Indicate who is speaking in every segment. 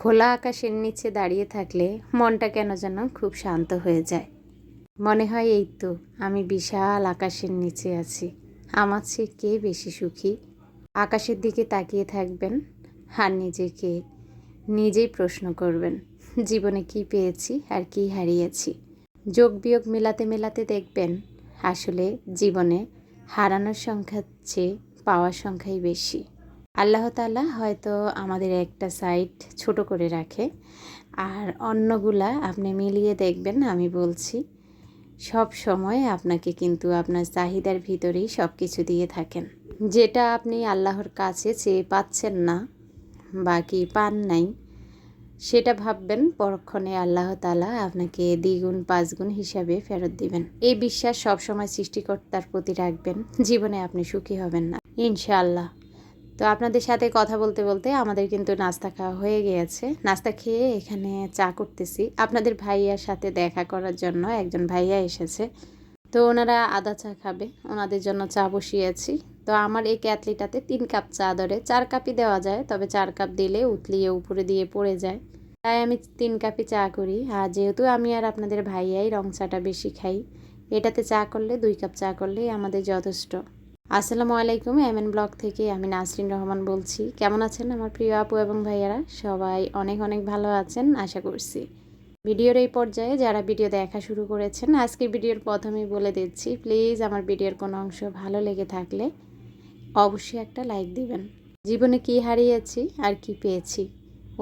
Speaker 1: খোলা আকাশের নিচে দাঁড়িয়ে থাকলে মনটা কেন যেন খুব শান্ত হয়ে যায়। মনে হয় এই তো, আমি বিশাল আকাশের নিচে আছি। আমার চেয়ে কে বেশি সুখী? আকাশের দিকে তাকিয়ে থাকবেন আর নিজেকে নিজেই প্রশ্ন করবেন, জীবনে কি পেয়েছি আর কি হারিয়েছি। যোগ বিয়োগ মেলাতে মেলাতে দেখবেন, আসলে জীবনে হারানোর সংখ্যার চেয়ে পাওয়ার সংখ্যাই বেশি। আল্লাহ তালা হয়তো আমাদের একটা সাইড ছোট করে রাখে। আর অন্যগুলা আপনি মিলিয়ে দেখবেন, আমি বলছি, সব সময় আপনাকে কিন্তু আপনার চাহিদার ভিতরেই সব কিছু দিয়ে থাকেন। যেটা আপনি আল্লাহর কাছে চেয়ে পাচ্ছেন না বাকি পান নাই, সেটা ভাববেন, পরক্ষণে আল্লাহ তালা আপনাকে দ্বিগুণ, পাঁচগুণ হিসাবে ফেরত দিবেন। এই বিশ্বাস সবসময় সৃষ্টিকর্তার প্রতি রাখবেন, জীবনে আপনি সুখী হবেন না। ইনশাআল্লাহ। তো আপনাদের সাথে কথা বলতে বলতে আমাদের কিন্তু নাস্তা খাওয়া হয়ে গিয়েছে। নাস্তা খেয়ে এখানে চা করতেছি। আপনাদের ভাইয়ার সাথে দেখা করার জন্য একজন ভাইয়া এসেছে। তো ওনারা আদা চা খাবে, ওনাদের জন্য চা বসিয়েছি। তো আমার এই ক্যাটলিটাতে তিন কাপ চা ধরে, চার কাপই দেওয়া যায়, তবে চার কাপ দিলে উতলিয়ে উপরে দিয়ে পড়ে যায়। তাই আমি তিন কাপই চা করি। আর যেহেতু আমি আর আপনাদের ভাইয়াই রং চাটা বেশি খাই, এটাতে চা করলে, দুই কাপ চা করলেই আমাদের যথেষ্ট। আসসালামু আলাইকুম এম এন ব্লগ থেকে আমি নাসরিন রহমান বলছি। কেমন আছেন আমার প্রিয় আপু এবং ভাইয়ারা? সবাই অনেক অনেক ভালো আছেন, আশা করছি। ভিডিওর এই পর্যায়ে যারা ভিডিও দেখা শুরু করেছেন আজকে ভিডিওর প্রথমেই বলে দিচ্ছি, প্লিজ আমার ভিডিওর কোনো অংশ ভালো লেগে থাকলে অবশ্যই একটা লাইক দিবেন। জীবনে কি হারিয়েছি আর কি পেয়েছি?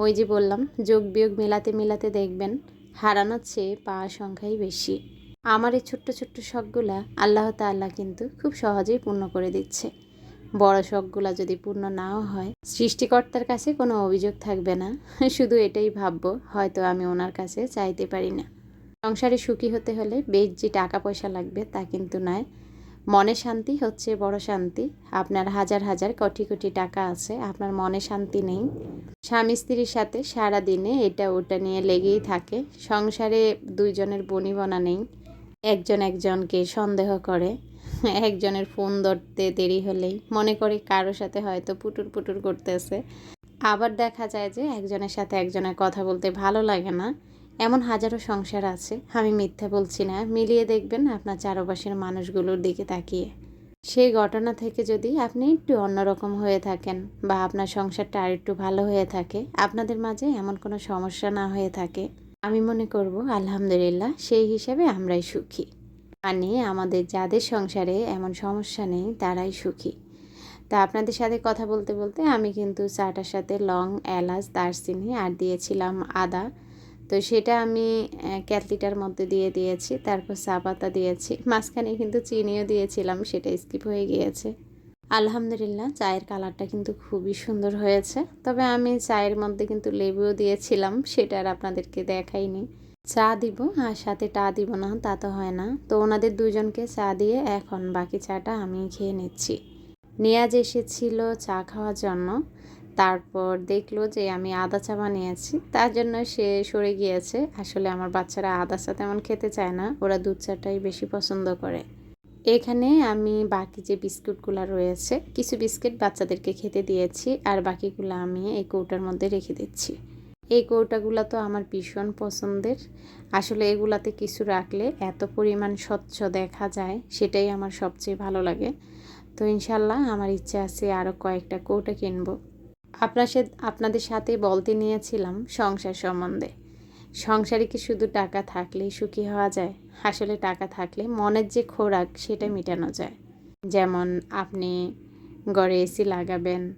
Speaker 1: ওই যে বললাম, যোগ বিয়োগ মেলাতে মেলাতে দেখবেন, হারানোর চেয়ে পাওয়া সংখ্যাই বেশি। আমার এই ছোট্ট ছোট্ট শখগুলা আল্লাহ তাল্লাহ কিন্তু খুব সহজেই পূর্ণ করে দিচ্ছে। বড় শখগুলা যদি পূর্ণ নাও হয়, সৃষ্টিকর্তার কাছে কোনো অভিযোগ থাকবে না। শুধু এটাই ভাববো, হয়তো আমি ওনার কাছে চাইতে পারি না। সংসারে সুখী হতে হলে বেশ যে টাকা পয়সা লাগবে তা কিন্তু নয়। মনে শান্তি হচ্ছে বড় শান্তি। আপনার হাজার হাজার কোটি কোটি টাকা আছে, আপনার মনে শান্তি নেই। স্বামী স্ত্রীর সাথে সারা দিনে এটা ওটা নিয়ে লেগেই থাকে। সংসারে দুইজনের বনিবনা নেই। একজন একজনকে সন্দেহ করে, একজনের ফোন ধরতে দেরি হলেই। মনে করে কারোর সাথে হয়তো পুটুর পুটুর করতেছে। আবার দেখা যায় যে একজনের সাথে একজনের কথা বলতে ভালো লাগে না। এমন হাজারো সংসার আছে, আমি মিথ্যা বলছি না। মিলিয়ে দেখবেন আপনার চারপাশের মানুষগুলোর দিকে তাকিয়ে। সেই ঘটনা থেকে যদি আপনি একটু অন্যরকম হয়ে থাকেন বা আপনার সংসারটা আর একটু ভালো হয়ে থাকে, আপনাদের মাঝে এমন কোনো সমস্যা না হয়ে থাকে। আমি মনে করব, আলহামদুলিল্লাহ, সেই হিসাবে আমরাই সুখী। মানে আমাদের যাদের সংসারে এমন সমস্যা নেই, তারাই সুখী। তা আপনাদের সাথে কথা বলতে বলতে আমি কিন্তু চাটার সাথে লং, এলাচ, দারচিনি আর দিয়েছিলাম আদা। তো সেটা আমি ক্যাটলিটার মধ্যে দিয়ে দিয়েছি, তারপর চা পাতা দিয়েছি। মাঝখানে কিন্তু চিনিও দিয়েছিলাম, সেটা স্কিপ হয়ে গিয়েছে। আলহামদুলিল্লাহ, চায়ের কালারটা কিন্তু খুবই সুন্দর হয়েছে। তবে আমি চায়ের মধ্যে কিন্তু লেবুও দিয়েছিলাম, সেটা আর আপনাদেরকে দেখাইনি। চা দিব, আর সাথে টা দিব না, তা তো হয় না। তো ওনাদের দুজনকে চা দিয়ে এখন বাকি চাটা আমি খেয়ে নিচ্ছি। নিয়াজ এসেছিল চা খাওয়ার জন্য। তারপর দেখল যে আমি আদা চা বানিয়েছি, তার জন্য সে সরে গিয়েছে। আসলে আমার বাচ্চারা আদা চা তেমন খেতে চায় না, ওরা দুধ চাটাই বেশি পছন্দ করে। এখানে আমি বাকি যে বিস্কুটগুলো রয়েছে, কিছু বিস্কিট বাচ্চাদেরকে খেতে দিয়েছি আর বাকিগুলো আমি এই কৌটার মধ্যে রেখে দিচ্ছি। এই কৌটাগুলো তো আমার ভীষণ পছন্দের। আসলে এগুলাতে কিছু রাখলে এত পরিমাণ স্বচ্ছ দেখা যায়, সেটাই আমার সবচেয়ে ভালো লাগে। তো ইনশাল্লাহ আমার ইচ্ছা আছে আরও কয়েকটা কৌটা কিনবো। আপনার সাথে আপনাদের সাথে বলতে নিয়েছিলাম সংসার সম্বন্ধে। সংসারে কি শুধু টাকা থাকলেই সুখী হওয়া যায়? আসলে টাকা থাকলে মনের যে খোরাক, সেটা মেটানো যায়। যেমন আপনি গড়ে এসি লাগাবেন,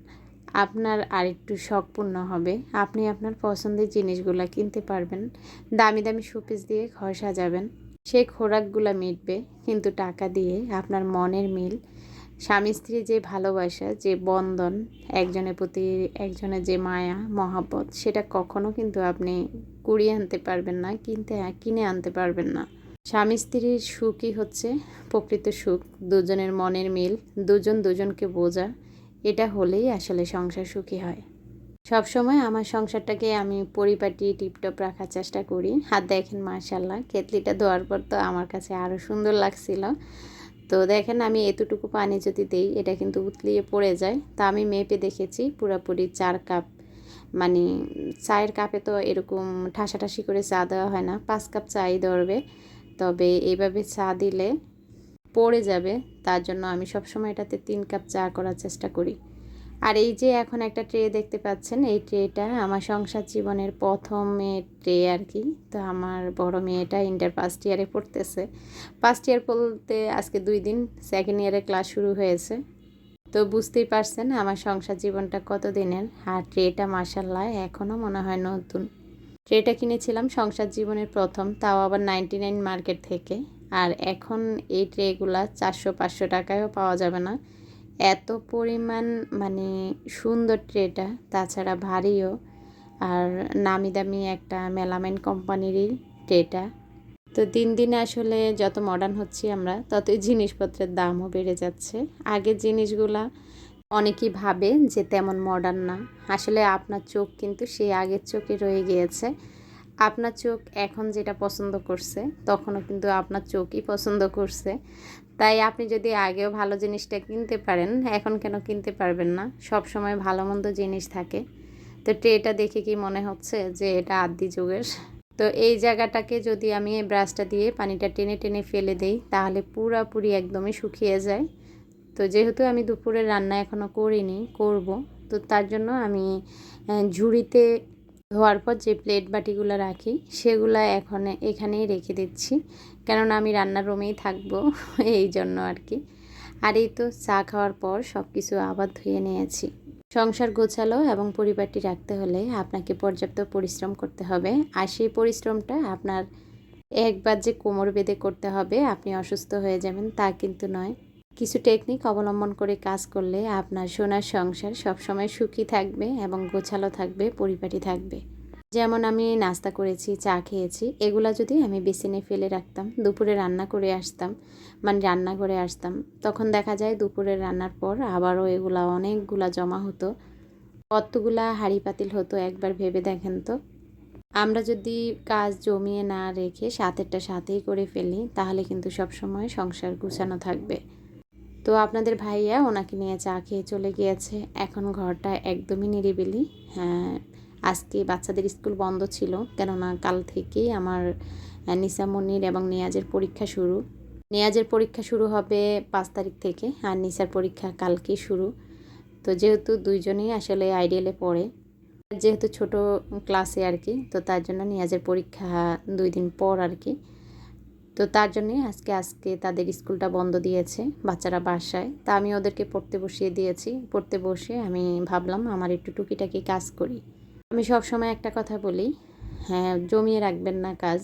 Speaker 1: আপনার আরেকটু শখপূর্ণ হবে, আপনি আপনার পছন্দের জিনিসগুলো কিনতে পারবেন, দামি দামি শোপিস দিয়ে ঘর সাজাবেন, সেই খোরাকগুলো মিটবে, কিন্তু টাকা দিয়ে আপনার মনের মিল স্বামী স্ত্রী যে ভালোবাসা, যে বন্ধন, একজনের প্রতি একজনের যে মায়া, মহাব্বত, সেটা কখনো কিন্তু আপনি কুড়িয়ে আনতে পারবেন না, কিনতে, কিনে আনতে পারবেন না। স্বামী স্ত্রীর সুখই হচ্ছে প্রকৃত সুখ, দুজনের মনের মিল, দুজন দুজনকে বোঝা, এটা হলেই আসলে সংসার সুখী হয়। সব সময় আমার সংসারটাকে আমি পরিপাটি, টিপটপ রাখার চেষ্টা করি। হাত দেখেন মার্শাল্লাহ কেতলিটা ধোয়ার পর তো আমার কাছে আরও সুন্দর লাগছিল। তো দেখেন আমি এতটুকু পানি যদি দেই, এটা কিন্তু উতলিয়ে পড়ে যায়। তা আমি মেপে দেখেছি, পুরাপুরি চার কাপ মানে চায়ের কাপে তো এরকম ঠাসাঠাসি করে চা দেওয়া হয় না, পাঁচ কাপ চাই ধরবে। তবে এইভাবে চা দিলে পড়ে যাবে, তার জন্য আমি সবসময় এটাতে তিন কাপ চা করার চেষ্টা করি। আর এই যে এখন একটা ট্রে দেখতে পাচ্ছেন, এই ট্রেটা আমার সংসার জীবনের প্রথম ট্রে আর কি। তো আমার বড় মেয়েটা ইন্টার ফার্স্ট ইয়ারে পড়তেছে। ফার্স্ট ইয়ার বলতে আজকে দুই দিন সেকেন্ড ইয়ারে ক্লাস শুরু হয়েছে। তো বুঝতেই পারছেন আমার সংসার জীবনটা কত দিনের আর ট্রেটা মাসাল্লাহ এখনও মনে হয় নতুন। ট্রেটা কিনেছিলাম সংসার জীবনের প্রথম, তাও আবার নাইনটি নাইন মার্কেট থেকে। আর এখন এই ট্রেগুলা চারশো পাঁচশো টাকায়ও পাওয়া যাবে না। এত পরিমাণ মানে সুন্দর ট্রেটা, তাছাড়া ভারীও। আর নামি দামি একটা মেলামাইন কোম্পানিরই ট্রেটা। তো দিন দিন আসলে যত মডার্ন হচ্ছি আমরা, ততই জিনিসপত্রের দামও বেড়ে যাচ্ছে। আগের জিনিসগুলা অনেকেই ভাবে যে তেমন মডার্ন না। আসলে আপনার চোখ কিন্তু সেই আগের চোখে রয়ে গিয়েছে। আপনার চোখ এখন যেটা পছন্দ করছে, তখনও কিন্তু আপনার চোখই পছন্দ করছে। তাই আপনি যদি আগেও ভালো জিনিসটা কিনতে পারেন, এখন কেন কিনতে পারবেন না? সব সময় ভালো মন্দ জিনিস থাকে। তো ট্রেটা দেখে কি মনে হচ্ছে যে এটা আদি যুগের? তো এই জায়গাটাকে যদি আমি এই ব্রাশটা দিয়ে পানিটা টেনে টেনে ফেলে দেই, তাহলে পুরাপুরি একদমই শুকিয়ে যায়। তো যেহেতু আমি দুপুরে রান্না এখনও করিনি, করব। তো তার জন্য আমি ঝুড়িতে ধোয়ার পর যে প্লেট বাটিগুলো রাখি, সেগুলো এখন এখানেই রেখে দিচ্ছি। কেননা আমি রান্নার রুমেই থাকব এই জন্য আর কি। আর এই তো চা খাওয়ার পর সব কিছু আবার ধুয়ে নিয়েছি। সংসার গোছালো এবং পরিবারটি রাখতে হলে আপনাকে পর্যাপ্ত পরিশ্রম করতে হবে। আর সেই পরিশ্রমটা আপনার একবার যে কোমর বেঁধে করতে হবে, আপনি অসুস্থ হয়ে যাবেন তা কিন্তু নয়। কিছু টেকনিক অবলম্বন করে কাজ করলে আপনার সোনার সংসার সবসময় সুখী থাকবে এবং গোছালো থাকবে, পরিপাটি থাকবে। যেমন আমি নাস্তা করেছি, চা খেয়েছি, এগুলা যদি আমি বেসিনে ফেলে রাখতাম, দুপুরে রান্না করে আসতাম মানে রান্না করে আসতাম, তখন দেখা যায় দুপুরে রান্নার পর আবারও এগুলা অনেকগুলা জমা হতো। কতগুলা হাঁড়ি পাতিল হতো একবার ভেবে দেখেন তো। আমরা যদি কাজ জমিয়ে না রেখে সাথেরটা সাথেই করে ফেলি, তাহলে কিন্তু সবসময় সংসার গুছানো থাকবে। তো আপনাদের ভাইয়া ওনাকে নিয়ে চা খেয়ে চলে গিয়েছে, এখন ঘরটা একদমই নিরিবিলি হ্যাঁ। আজকে বাচ্চাদের স্কুল বন্ধ ছিল, কেননা কাল থেকেই আমার নিসামনির এবং নেয়াজের পরীক্ষা শুরু। নেয়াজের পরীক্ষা শুরু হবে পাঁচ তারিখ থেকে, আর নিসার পরীক্ষা কালকেই শুরু। তো যেহেতু দুইজনেই আসলে আইডিয়ালে পড়ে, যেহেতু ছোট ক্লাসে আর কি, তো তার জন্য নিয়াজের পরীক্ষা দুই দিন পর আর কি। তো তার জন্যে আজকে আজকে তাদের স্কুলটা বন্ধ দিয়েছে বাচ্চারা বাসায়। তা আমি ওদেরকে পড়তে বসিয়ে দিয়েছি। পড়তে বসে আমি ভাবলাম, আমার একটু টুকিটাকি কাজ করি। আমি সব সময় একটা কথা বলি হ্যাঁ জমিয়ে রাখবেন না কাজ।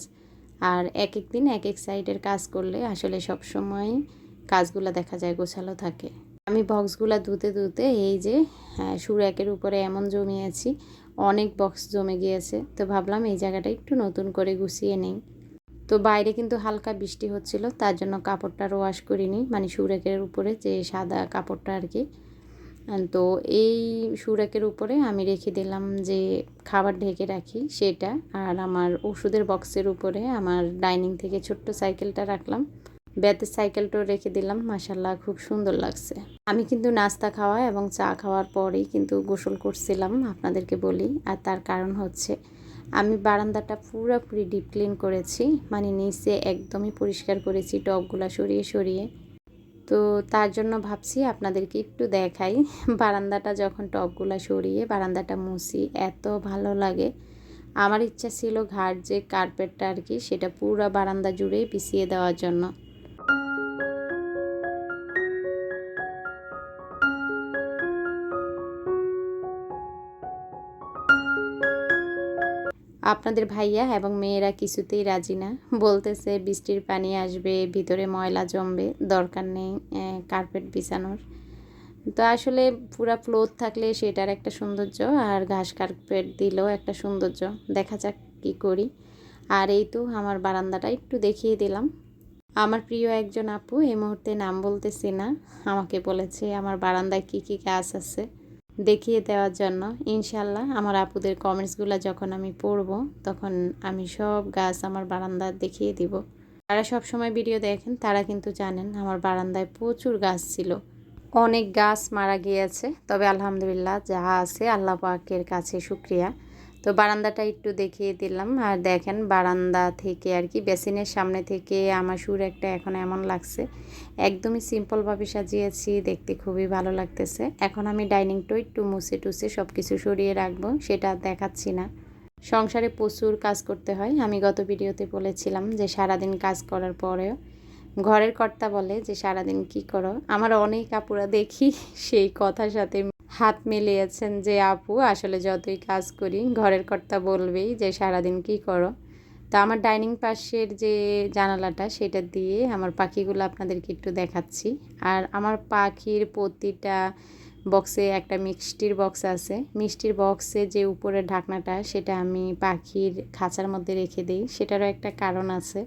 Speaker 1: আর এক এক দিন এক এক সাইডের কাজ করলে আসলে সব সময় কাজগুলো দেখা যায়, গোছালো থাকে। আমি বক্সগুলো ধুতে ধুতে এই যে হ্যাঁ সুর একের উপরে এমন জমিয়েছি, অনেক বক্স জমে গিয়েছে। তো ভাবলাম এই জায়গাটা একটু নতুন করে গুছিয়ে নেই। তো বাইরে কিন্তু হালকা বৃষ্টি হচ্ছিল, তার জন্য কাপড়টা ওয়াশ করিনি। মানে সুরেকের উপরে যে সাদা কাপড়টা আর কি তো এই সুরেকের উপরে আমি রেখে দিলাম যে খাবার ঢেকে রাখি সেটা আর আমার ওষুধের বক্সের উপরে আমার ডাইনিং থেকে ছোট্ট সাইকেলটা রাখলাম। ব্যাতের সাইকেলটাও রেখে দিলাম। মাসাল্লাহ খুব সুন্দর লাগছে। আমি কিন্তু নাস্তা খাওয়া এবং চা খাওয়ার পরেই কিন্তু গোসল করছিলাম, আপনাদেরকে বলি। আর তার কারণ হচ্ছে, আমি বারান্দাটা পুরোপুরি ডিপ ক্লিন করেছি। মানে নিচে একদমই পরিষ্কার করেছি, টবগুলা সরিয়ে সরিয়ে। তো তার জন্য ভাবছি আপনাদেরকে একটু দেখাই। বারান্দাটা যখন টপগুলো সরিয়ে বারান্দাটা মুছি, এত ভালো লাগে। আমার ইচ্ছা ছিল ঘাট যে কার্পেটটা আর কি, সেটা পুরো বারান্দা জুড়েই পিছিয়ে দেওয়ার জন্য। আপনাদের ভাইয়া এবং মেয়েরা কিছুতেই রাজি না। বলতেছে, বৃষ্টির পানি আসবে, ভিতরে ময়লা জমবে, দরকার নেই কার্পেট বিছানোর। তো আসলে পুরা ফ্লোর থাকলে সেটার একটা সৌন্দর্য আর ঘাস কার্পেট দিলেও একটা সৌন্দর্য। দেখা যাক কী করি। আর এই তো আমার বারান্দাটা একটু দেখিয়ে দিলাম। আমার প্রিয় একজন আপু এই মুহূর্তে নাম বলতেছি না। আমাকে বলেছে, আমার বারান্দায় কী কী গাছ আছে? দেখিয়ে দেওয়ার জন্য ইনশাল্লাহ আমার আপুদের কমেন্টসগুলো যখন আমি পড়ব, তখন আমি সব গাছ আমার বারান্দা দেখিয়ে দিব। যারা সব সময় ভিডিও দেখেন, তারা কিন্তু জানেন আমার বারান্দায় প্রচুর গাছ ছিল। অনেক গাছ মারা গিয়েছে, তবে আলহামদুলিল্লাহ যা আছে আল্লাহ পাকের কাছে শুক্রিয়া। তো বারান্দাটা একটু দেখিয়ে দিলাম। আর দেখেন বারান্দা থেকে আর কি, বেসিনের সামনে থেকে আমার সুর একটা এখন এমন লাগছে। একদমই সিম্পলভাবে সাজিয়েছি, দেখতে খুবই ভালো লাগতেছে। এখন আমি ডাইনিং ডাইনিংটা একটু মুছে টুসে সব কিছু সরিয়ে রাখব, সেটা দেখাচ্ছি না। সংসারে প্রচুর কাজ করতে হয়। আমি গত ভিডিওতে বলেছিলাম যে সারাদিন কাজ করার পরেও ঘরের কর্তা বলে যে সারাদিন কি করো? আমার অনেক আপুরা দেখি সেই কথার সাথে হাত মিলিয়েছেন যে, আপু, আসলে যতই কাজ করি, ঘরের কর্তা বলবেই যে, সারাদিন কি করো। তো আমার ডাইনিং পাশের যে জানালাটা, সেটা দিয়ে আমার পাখিগুলো আপনাদেরকে একটু দেখাচ্ছি। আর আমার পাখির প্রতিটা বক্সে একটা মিষ্টির বক্স আছে। মিষ্টির বক্সে যে উপরের ঢাকনাটা, সেটা আমি পাখির খাঁচার মধ্যে রেখে দিই। সেটারও একটা কারণ আছে।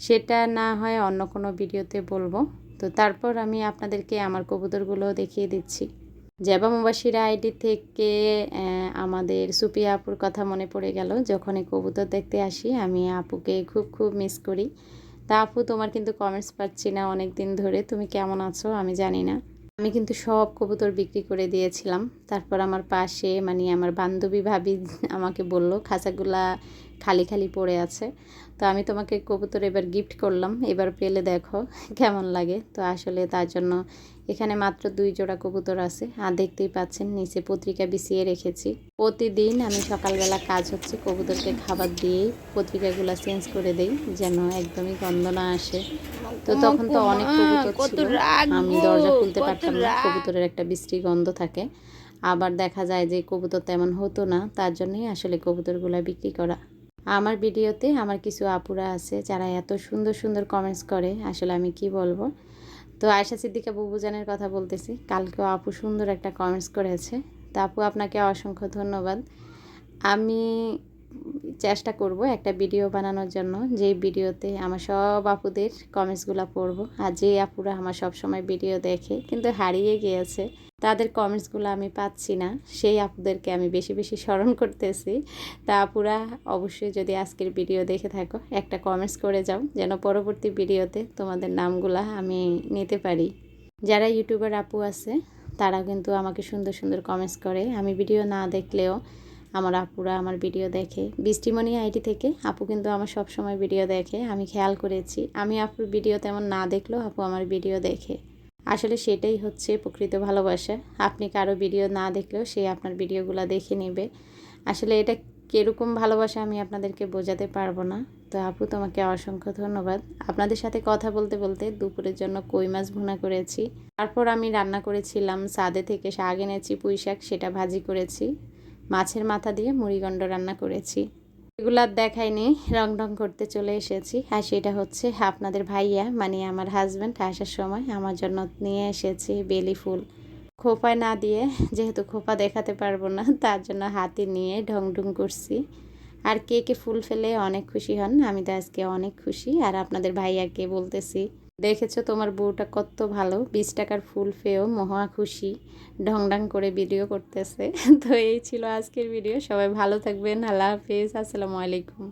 Speaker 1: সেটা না হয় অন্য কোনো ভিডিওতে বলব। তো তারপর আমি আপনাদেরকে আমার কবুতরগুলো দেখিয়ে দিচ্ছি। জেবা মুবাসিরা আইডি থেকে আমাদের সুপিয়া আপুর কথা মনে পড়ে গেল। যখন এই কবুতর দেখতে আসি, আমি আপুকে খুব খুব মিস করি। তা আপু, তোমার কিন্তু কমেন্টস পাচ্ছি না অনেক দিন ধরে। তুমি কেমন আছো? আমি জানি না। আমি কিন্তু সব কবুতর বিক্রি করে দিয়েছিলাম। তারপর আমার পাশে মানে আমার বান্ধবী ভাবি আমাকে বলল, খাঁচাগুলা খালি খালি পড়ে আছে। তো আমি তোমাকে কবুতর এবার গিফট করলাম। এবার পেলে দেখো কেমন লাগে। তো আসলে তার জন্য এখানে মাত্র দুই জোড়া কবুতর আছে। আর দেখতেই পাচ্ছেন নিচে পত্রিকা বিছিয়ে রেখেছি। প্রতিদিন আমি সকালবেলা কাজ হচ্ছে কবুতরকে খাবার দিয়েই পত্রিকাগুলো চেঞ্জ করে দেই যেন একদমই গন্ধ না আসে। তো তখন তো অনেক কবুতর ছিল। আমি দরজা খুলতে পারতাম না কবুতরের একটা বিশ্রী গন্ধ থাকে। আবার দেখা যায় যে কবুতর তেমন হতো না তার জন্যই আসলে কবুতরগুলো বিক্রি করা। আমার ভিডিওতে আমার কিছু আপুরা আছে যারা এত সুন্দর সুন্দর কমেন্টস করে, আসলে আমি কি বলব? তো আয়সা সিদ্দিকা বুবুজানের কথা বলতেছি, কালকেও আপু সুন্দর একটা কমেন্টস করেছে। তা আপু, আপনাকে অসংখ্য ধন্যবাদ। আমি চেষ্টা করব একটা ভিডিও বানানোর জন্য। যেই ভিডিওতে আমার সব আপুদের কমেন্টসগুলো পড়ব। আর যে আপুরা আমার সব সময় ভিডিও দেখে, কিন্তু হারিয়ে গিয়েছে, তাদের কমেন্টসগুলো আমি পাচ্ছি না। সেই আপুদেরকে আমি বেশি বেশি স্মরণ করতেছি। তা আপুরা অবশ্যই যদি আজকের ভিডিও দেখে থাকো, একটা কমেন্টস করে যাও, যেন পরবর্তী ভিডিওতে তোমাদের নামগুলা আমি নিতে পারি। যারা ইউটিউবার আপু আছে তারা কিন্তু আমাকে সুন্দর সুন্দর কমেন্টস করে। আমি ভিডিও না দেখলেও আমার আপুরা আমার ভিডিও দেখে। বৃষ্টিমণি আইডি থেকে আপু কিন্তু আমার সব সময় ভিডিও দেখে। আমি খেয়াল করেছি। আমি আপুর ভিডিও তেমন না দেখলেও আপু আমার ভিডিও দেখে। আসলে সেটাই হচ্ছে প্রকৃত ভালোবাসা। আপনি কারও ভিডিও না দেখলেও সে আপনার ভিডিওগুলো দেখে নেবে। আসলে এটা কীরকম ভালোবাসা আমি আপনাদেরকে বোঝাতে পারব না। তো আপু, তোমাকে অসংখ্য ধন্যবাদ। আপনাদের সাথে কথা বলতে বলতে দুপুরের জন্য কই মাছ ভুনা করেছি। তারপর আমি রান্না করেছিলাম। সাদে থেকে শাক এনেছি পুঁই শাক সেটা ভাজি করেছি। মাছের মাথা দিয়ে মুড়িগণ্ড রান্না করেছি। এগুলো আর দেখাইনি রং রং করতে চলে এসেছি। আর সেটা হচ্ছে আপনাদের ভাইয়া মানে আমার হাজব্যান্ড আসার সময় আমার জন্য নিয়ে এসেছি বেলি ফুল। খোপায় না দিয়ে, যেহেতু খোপা দেখাতে পারব না, তার জন্য হাতে নিয়ে ঢং ঢং করছি। আর কে কে ফুল ফেলে অনেক খুশি হন, আমি তো আজকে অনেক খুশি। আর আপনাদের ভাইয়াকে বলতেছি দেখেছ তোমার বউটা কত ভালো? বিশ টাকার ফুল পেয়েও মহা খুশি ঢংডাং করে ভিডিও করতেছে। তো এই ছিল আজকের ভিডিও সবাই ভালো থাকবেন। আল্লাহ হাফিজ। আসসালামু আলাইকুম।